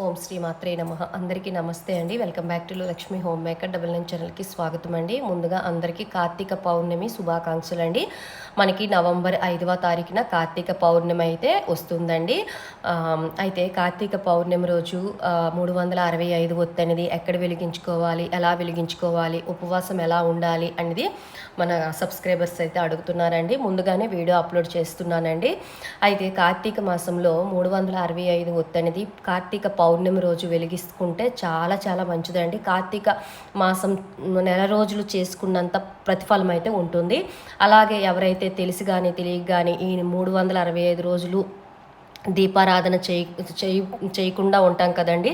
ఓం శ్రీ మాత్రే నమ. అందరికీ నమస్తే అండి. Welcome back to Lakshmi home maker double nine ఛానల్కి స్వాగతం అండి. ముందుగా అందరికీ కార్తీక పౌర్ణమి శుభాకాంక్షలు అండి మనకి నవంబర్ ఐదవ తారీఖున కార్తీక పౌర్ణమి అయితే వస్తుందండి. అయితే కార్తీక పౌర్ణమి రోజు మూడు వందల అరవై ఐదు ఒత్తి అనేది ఎక్కడ వెలిగించుకోవాలి ఎలా వెలిగించుకోవాలి ఉపవాసం ఎలా ఉండాలి అనేది మన సబ్స్క్రైబర్స్ అయితే అడుగుతున్నారండి. ముందుగానే వీడియో అప్లోడ్ చేస్తున్నానండి. అయితే కార్తీక మాసంలో మూడు వందల అరవై ఐదు ఒత్తి అనేది కార్తీక పౌర్ణమి రోజు వెలిగించుకుంటే చాలా చాలా మంచిదండి. కార్తీక మాసం నెల రోజులు చేసుకున్నంత ప్రతిఫలం అయితే ఉంటుంది. అలాగే ఎవరైతే తెలిసి కానీ తెలియక కానీ ఈ మూడు వందల అరవై ఐదు రోజులు దీపారాధన చేయ చేయ చేయకుండా ఉంటాం కదండి.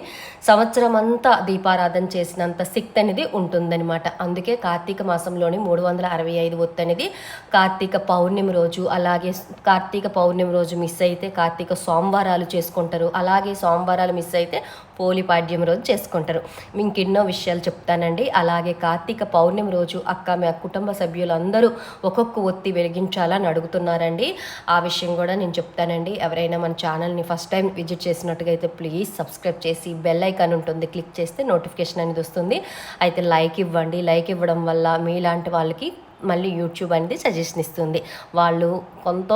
సంవత్సరం అంతా దీపారాధన చేసినంత శక్తి అనేది ఉంటుందన్నమాట. అందుకే కార్తీక మాసంలోని మూడు వందల అరవై ఐదు ఒత్తి అనేది కార్తీక పౌర్ణమి రోజు. అలాగే కార్తీక పౌర్ణమి రోజు మిస్ అయితే కార్తీక సోమవారాలు చేసుకుంటారు. అలాగే సోమవారాలు మిస్ అయితే పోలిపాడ్యం రోజు చేసుకుంటారు. ఇంకెన్నో విషయాలు చెప్తానండి. అలాగే కార్తీక పౌర్ణమి రోజు అక్క మీ కుటుంబ సభ్యులందరూ ఒక్కొక్క ఒత్తి వెలిగించాలని అడుగుతున్నారండి. ఆ విషయం కూడా నేను చెప్తానండి. ఎవరైనా మన ఛానల్ని ఫస్ట్ టైం విజిట్ చేసినట్టుగా అయితే ప్లీజ్ సబ్స్క్రైబ్ చేసి బెల్ ఐకాన్ ఉంటుంది. క్లిక్ చేస్తే నోటిఫికేషన్ అనేది వస్తుంది. అయితే లైక్ ఇవ్వండి. లైక్ ఇవ్వడం వల్ల మీలాంటి వాళ్ళకి మళ్ళీ యూట్యూబ్ అనేది సజెషన్ ఇస్తుంది. వాళ్ళు కొంత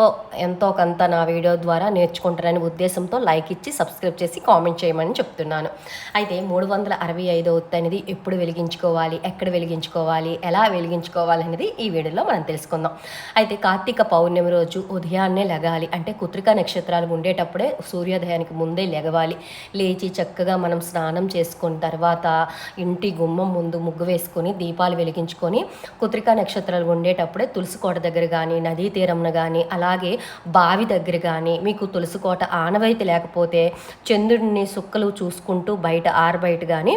ఎంతో కొంత నా వీడియో ద్వారా నేర్చుకుంటారనే ఉద్దేశంతో లైక్ ఇచ్చి సబ్స్క్రైబ్ చేసి కామెంట్ చేయమని చెప్తున్నాను. అయితే మూడు వందల అరవై ఐదో అనేది ఎప్పుడు వెలిగించుకోవాలి ఎక్కడ వెలిగించుకోవాలి ఎలా వెలిగించుకోవాలి అనేది ఈ వీడియోలో మనం తెలుసుకుందాం. అయితే కార్తీక పౌర్ణమి రోజు ఉదయాన్నే లెగాలి. అంటే కుత్రికా నక్షత్రాలు ఉండేటప్పుడే సూర్యోదయానికి ముందే లెగవాలి. లేచి చక్కగా మనం స్నానం చేసుకున్న తర్వాత ఇంటి గుమ్మం ముందు ముగ్గు వేసుకొని దీపాలు వెలిగించుకొని కుత్రికా నక్షత్రాలు ఉండేటప్పుడే తులసికోట దగ్గర కానీ నదీ తీరంన కానీ అలాగే బావి దగ్గర కానీ మీకు తులసి కోట ఆనవాయితీ లేకపోతే చంద్రుడిని సుక్కలు చూసుకుంటూ బయట ఆరబయట కానీ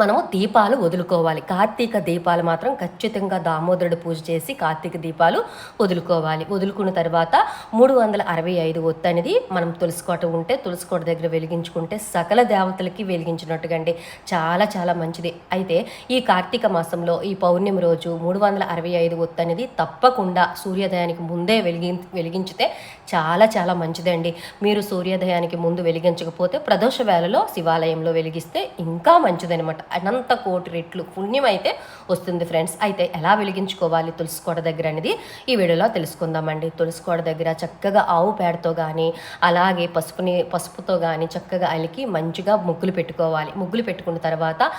మనము దీపాలు వదులుకోవాలి. కార్తీక దీపాలు మాత్రం ఖచ్చితంగా దామోదరుడు పూజ చేసి కార్తీక దీపాలు వదులుకోవాలి. వదులుకున్న తర్వాత మూడు వందల అరవై ఐదు ఒత్తు అనేది మనం తులసికోట ఉంటే తులసికోట దగ్గర వెలిగించుకుంటే సకల దేవతలకి వెలిగించినట్టుగా అండి చాలా చాలా మంచిది. అయితే ఈ కార్తీక మాసంలో ఈ పౌర్ణమి రోజు మూడు వందల అరవై ఐదు ఒత్తు అనేది తప్పకుండా సూర్యోదయానికి ముందే వెలిగి వెలిగించితే చాలా చాలా మంచిదండి. మీరు సూర్యోదయానికి ముందు వెలిగించకపోతే ప్రదోష వేళలో శివాలయంలో వెలిగిస్తే ఇంకా మంచిదనమాట. అనంత కోటి రెట్లు పుణ్యం అయితే వస్తుంది ఫ్రెండ్స్. అయితే ఎలా వెలిగించుకోవాలి తులసికోట దగ్గర అనేది ఈ వీడియోలో తెలుసుకుందామండి. తులసికోట దగ్గర చక్కగా ఆవు పేడతో కానీ అలాగే పసుపుని పసుపుతో కానీ చక్కగా అలికి మంచిగా ముగ్గులు పెట్టుకోవాలి. ముగ్గులు పెట్టుకున్న తర్వాత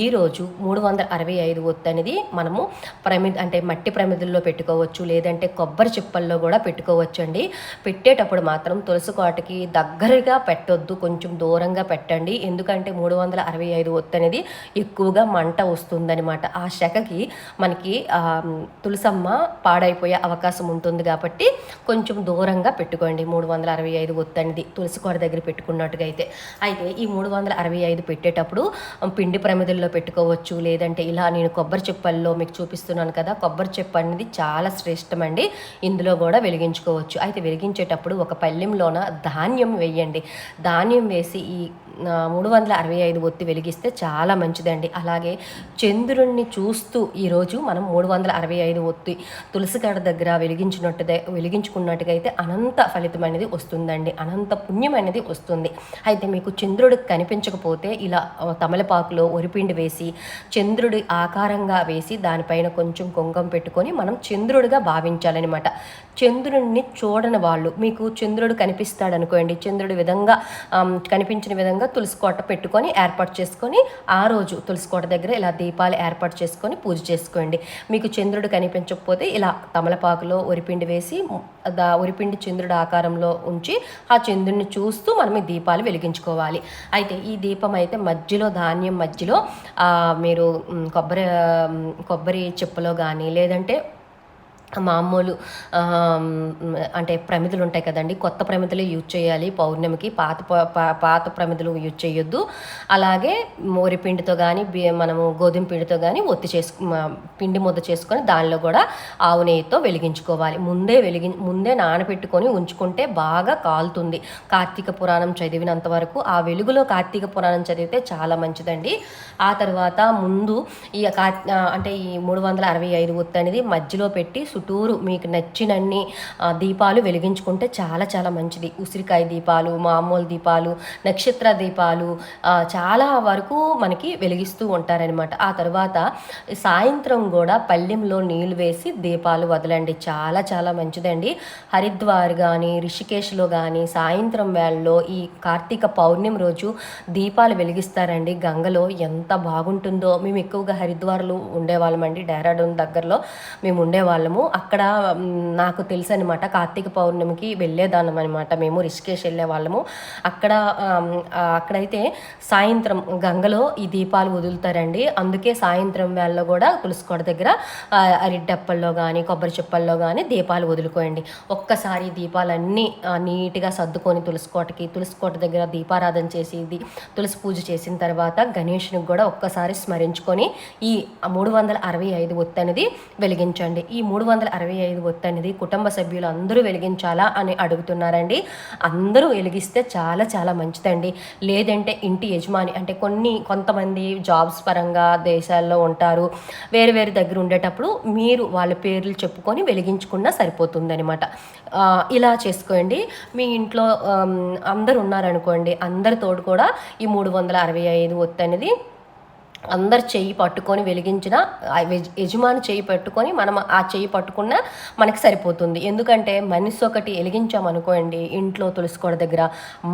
ఈ రోజు మూడు వందల అరవై ఐదు ఒత్తు అనేది మనము ప్రమిద అంటే మట్టి ప్రమిదల్లో పెట్టుకోవచ్చు లేదంటే కొబ్బరి చిప్పల్లో కూడా పెట్టుకోవచ్చు అండి పెట్టేటప్పుడు మాత్రం తులసి కోటకి దగ్గరగా పెట్టొద్దు కొంచెం దూరంగా పెట్టండి. ఎందుకంటే మూడు వందల అరవై ఐదు ఒత్తు అనేది ఎక్కువగా మంట వస్తుందన్నమాట. ఆ శకకి మనకి తులసమ్మ పాడైపోయే అవకాశం ఉంటుంది కాబట్టి కొంచెం దూరంగా పెట్టుకోండి. మూడు వందల అరవై ఐదు ఒత్తి అనేది తులసి కోట దగ్గర పెట్టుకున్నట్టుగా అయితే. అయితే ఈ మూడు వందల అరవై ఐదు పెట్టేటప్పుడు పిండి ప్రమిదల్లో పెట్టుకోవచ్చు. లేదంటే ఇలా నేను కొబ్బరి చెప్పల్లో మీకు చూపిస్తున్నాను కదా కొబ్బరి చెప్పు అనేది చాలా శ్రేష్టం అండి ఇందులో కూడా వెలిగించుకోవచ్చు. అయితే వెలిగించేటప్పుడు ఒక పల్లెంలోన ధాన్యం వేయండి. ధాన్యం వేసి ఈ మూడు వందల అరవై ఐదు ఒత్తి వెలిగిస్తే చాలా మంచిదండి. అలాగే చంద్రుణ్ణి చూస్తూ ఈరోజు మనం మూడు వందల అరవై ఐదు ఒత్తి తులసికాడ దగ్గర వెలిగించినట్టు వెలిగించుకున్నట్టుగా అయితే అనంత ఫలితం అనేది వస్తుందండి. అనంత పుణ్యం అనేది వస్తుంది. అయితే మీకు చంద్రుడు కనిపించకపోతే ఇలా తమలపాకులో ఒరిపిండి వేసి చంద్రుడి ఆకారంగా వేసి దానిపైన కొంచెం కుంకం పెట్టుకొని మనం చంద్రుడిగా భావించాలన్నమాట. చంద్రుడిని చూడని వాళ్ళు మీకు చంద్రుడు కనిపిస్తాడు అనుకోండి చంద్రుడి విధంగా కనిపించిన విధంగా తులసి కోట పెట్టుకొని ఏర్పాటు చేసుకొని ఆ రోజు తులసికోట దగ్గర ఇలా దీపాలు ఏర్పాటు చేసుకొని పూజ చేసుకోండి. మీకు చంద్రుడు కనిపించకపోతే ఇలా తమలపాకులో ఉరిపిండి వేసి దా ఉరిపిండి చంద్రుడు ఆకారంలో ఉంచి ఆ చంద్రుడిని చూస్తూ మనం ఈ దీపాలు వెలిగించుకోవాలి. అయితే ఈ దీపం అయితే మధ్యలో ధాన్యం మధ్యలో మీరు కొబ్బరి కొబ్బరి చెప్పులో కానీ లేదంటే మామూలు అంటే ప్రమిదలు ఉంటాయి కదండి. కొత్త ప్రమిదలు యూజ్ చేయాలి పౌర్ణమికి. పాత ప- పాత ప్రమిదలు యూజ్ చేయొద్దు. అలాగే మోరి పిండితో కానీ మనము గోధుమ పిండితో కానీ ఒత్తి చేసు పిండి ముద్ద చేసుకొని దానిలో కూడా ఆవు నెయ్యితో వెలిగించుకోవాలి. ముందే వెలిగి ముందే నానబెట్టుకొని ఉంచుకుంటే బాగా కాలుతుంది. కార్తీక పురాణం చదివినంత వరకు ఆ వెలుగులో కార్తీక పురాణం చదివితే చాలా మంచిదండి. ఆ తర్వాత ముందు ఈ కా అంటే ఈ మూడు వందల అరవై ఐదు ఒత్తి అనేది మధ్యలో పెట్టి చుట్టూరు మీకు నచ్చినన్ని దీపాలు వెలిగించుకుంటే చాలా చాలా మంచిది. ఉసిరికాయ దీపాలు మామూలు దీపాలు నక్షత్ర దీపాలు చాలా వరకు మనకి వెలిగిస్తూ ఉంటారనమాట ఆ తర్వాత సాయంత్రం కూడా పళ్ళెంలో నీళ్ళు వేసి దీపాలు వదలండి. చాలా చాలా మంచిదండి. హరిద్వార్ కానీ రిషికేశ్లో కానీ సాయంత్రం వేళలో ఈ కార్తీక పౌర్ణమి రోజు దీపాలు వెలిగిస్తారండి. గంగలో ఎంత బాగుంటుందో. మేము ఎక్కువగా హరిద్వార్లో ఉండేవాళ్ళమండి. డెహ్రాడూన్ దగ్గరలో మేము ఉండేవాళ్ళము. అక్కడ నాకు తెలుసు అనమాట కార్తీక పౌర్ణమికి వెళ్ళేదానం అనమాట మేము రిషికేష్ వెళ్ళే వాళ్ళము. అక్కడ అక్కడైతే సాయంత్రం గంగలో ఈ దీపాలు వదులుతారండి. అందుకే సాయంత్రం వేళలో కూడా తులసికోట దగ్గర అరిడ్డప్పల్లో కానీ కొబ్బరి చెప్పల్లో కానీ దీపాలు వదులుకోండి ఒక్కసారి ఈ దీపాలన్నీ నీట్గా సర్దుకొని తులసికోటకి తులసికోట దగ్గర దీపారాధన చేసి తులసి పూజ చేసిన తర్వాత గణేషునికి కూడా ఒక్కసారి స్మరించుకొని ఈ మూడు వందల అరవై ఐదు ఒత్తు అనేది వెలిగించండి. ఈ మూడు వందల వందల అరవై ఐదు ఒత్తి అనేది కుటుంబ సభ్యులు అందరూ వెలిగించాలా అని అడుగుతున్నారండి. అందరూ వెలిగిస్తే చాలా చాలా మంచిదండి. లేదంటే ఇంటి యజమాని అంటే కొన్ని కొంతమంది జాబ్స్ పరంగా దేశాల్లో ఉంటారు. వేరు వేరు దగ్గర ఉండేటప్పుడు మీరు వాళ్ళ పేర్లు చెప్పుకొని వెలిగించుకున్నా సరిపోతుందనమాట ఇలా చేసుకోండి. మీ ఇంట్లో అందరు ఉన్నారనుకోండి అందరితోడు కూడా ఈ మూడు వందల అరవై ఐదు ఒత్తి అనేది అందరు చెయ్యి పట్టుకొని వెలిగించిన యజమాని చెయ్యి పట్టుకొని మనం ఆ చెయ్యి పట్టుకున్న మనకి సరిపోతుంది. ఎందుకంటే మనిషి ఒకటి వెలిగించామనుకోండి ఇంట్లో తులసికోడ దగ్గర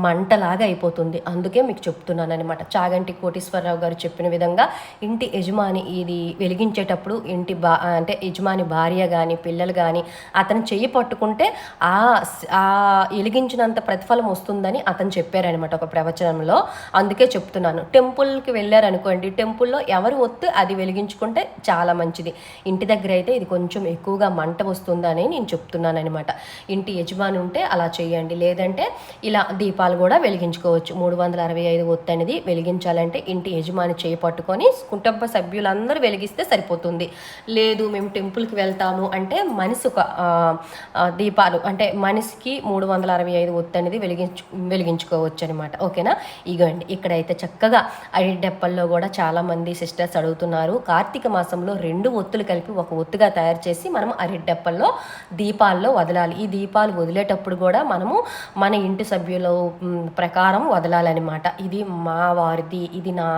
మంటలాగా అయిపోతుంది. అందుకే మీకు చెప్తున్నాను అనమాట చాగంటి కోటేశ్వరరావు గారు చెప్పిన విధంగా ఇంటి యజమాని ఇది వెలిగించేటప్పుడు ఇంటి బా అంటే యజమాని భార్య కానీ పిల్లలు కానీ అతను చెయ్యి పట్టుకుంటే ఆ ఆ వెలిగించినంత ప్రతిఫలం వస్తుందని అతను చెప్పారనమాట ఒక ప్రవచనంలో. అందుకే చెప్తున్నాను. టెంపుల్కి వెళ్ళారనుకోండి టెంపుల్లో ఎవరు ఒత్తు అది వెలిగించుకుంటే చాలా మంచిది. ఇంటి దగ్గర అయితే ఇది కొంచెం ఎక్కువగా మంట వస్తుందని నేను చెప్తున్నాను అనమాట ఇంటి యజమాని ఉంటే అలా చేయండి. లేదంటే ఇలా దీపాలు కూడా వెలిగించుకోవచ్చు. మూడు వందల అరవై ఐదు ఒత్తు అనేది వెలిగించాలంటే ఇంటి యజమాని చేయి పట్టుకొని కుటుంబ సభ్యులందరూ వెలిగిస్తే సరిపోతుంది. లేదు మేము టెంపుల్కి వెళ్తాము అంటే మనిషి ఒక దీపాలు అంటే మనిషికి మూడు వందల అరవై ఐదు ఒత్తు అనేది వెలిగించు వెలిగించుకోవచ్చు అనమాట ఓకేనా? ఇగోండి ఇక్కడైతే చక్కగా అడిడెప్పల్లో కూడా చాలా మంది సిస్టర్స్ అడుగుతున్నారు. కార్తీక మాసంలో రెండు ఒత్తులు కలిపి ఒక ఒత్తుగా తయారు చేసి మనం అరిడెప్పల్లో దీపాల్లో వదలాలి. ఈ దీపాలు వదిలేటప్పుడు కూడా మనము మన ఇంటి సభ్యుల ప్రకారం వదలాలన్నమాట. ఇది మా వారిది ఇది నా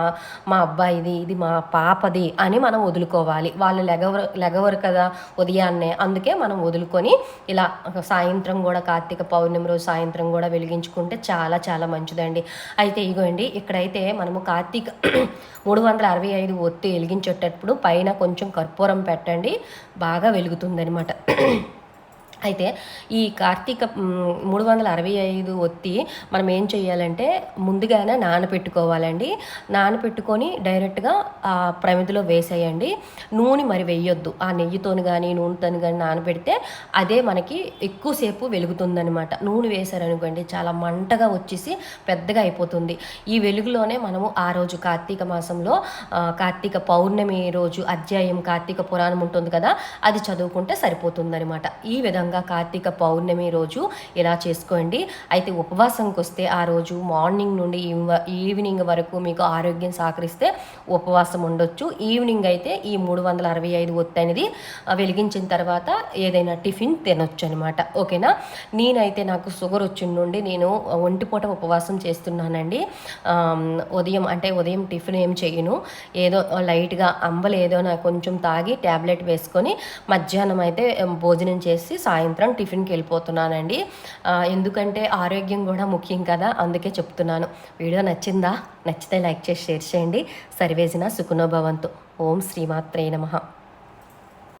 మా అబ్బాయిది ఇది మా పాపది అని మనం వదులుకోవాలి. వాళ్ళు లెగవరు లెగవరు కదా ఉదయాన్నే. అందుకే మనం వదులుకొని ఇలా సాయంత్రం కూడా కార్తీక పౌర్ణమి రోజు సాయంత్రం కూడా వెలిగించుకుంటే చాలా చాలా మంచిదండి. అయితే ఇగోండి ఇక్కడైతే మనము కార్తీక మూడు వందల అరవై ఐదు ఒత్తి వెలిగించేటప్పుడు పైన కొంచెం కర్పూరం పెట్టండి. బాగా వెలుగుతుందనమాట అయితే ఈ కార్తీక మూడు వందల అరవై ఐదు ఒత్తి మనం ఏం చేయాలంటే ముందుగానే నానపెట్టుకోవాలండి నానపెట్టుకొని డైరెక్ట్గా ఆ ప్రమిదిలో వేసేయండి. నూనె మరి వేయొద్దు. ఆ నెయ్యితోని కానీ నూనెతోని కానీ నానబెడితే అదే మనకి ఎక్కువసేపు వెలుగుతుందనమాట నూనె వేశారనుకోండి చాలా మంటగా వచ్చేసి పెద్దగా అయిపోతుంది. ఈ వెలుగులోనే మనము ఆ రోజు కార్తీక మాసంలో కార్తీక పౌర్ణమి రోజు అధ్యాయం కార్తీక పురాణం ఉంటుంది కదా అది చదువుకుంటే సరిపోతుందనమాట ఈ విధంగా కార్తీక పౌర్ణమి రోజు ఇలా చేసుకోండి. అయితే ఉపవాసంకి వస్తే ఆ రోజు మార్నింగ్ నుండి ఈవినింగ్ వరకు మీకు ఆరోగ్యం సహకరిస్తే ఉపవాసం ఉండొచ్చు. ఈవినింగ్ అయితే ఈ మూడు వందల అరవై ఐదు ఒత్తనేది వెలిగించిన తర్వాత ఏదైనా టిఫిన్ తినొచ్చు అనమాట ఓకేనా? నేనైతే నాకు షుగర్ వచ్చిన నుండి నేను ఒంటిపూట ఉపవాసం చేస్తున్నానండి. ఉదయం అంటే ఉదయం టిఫిన్ ఏం చేయను. ఏదో లైట్గా అంబలు ఏదో నాకు కొంచెం తాగి ట్యాబ్లెట్ వేసుకొని మధ్యాహ్నం అయితే భోజనం చేసి సాయంత్రం టిఫిన్కి వెళ్ళిపోతున్నానండి. ఎందుకంటే ఆరోగ్యం కూడా ముఖ్యం కదా అందుకే చెప్తున్నాను. వీడియో నచ్చిందా? నచ్చితే లైక్ చేసి షేర్ చేయండి. సర్వేజిన సుఖనోభవంతు ఓం శ్రీమాత్రే నమ.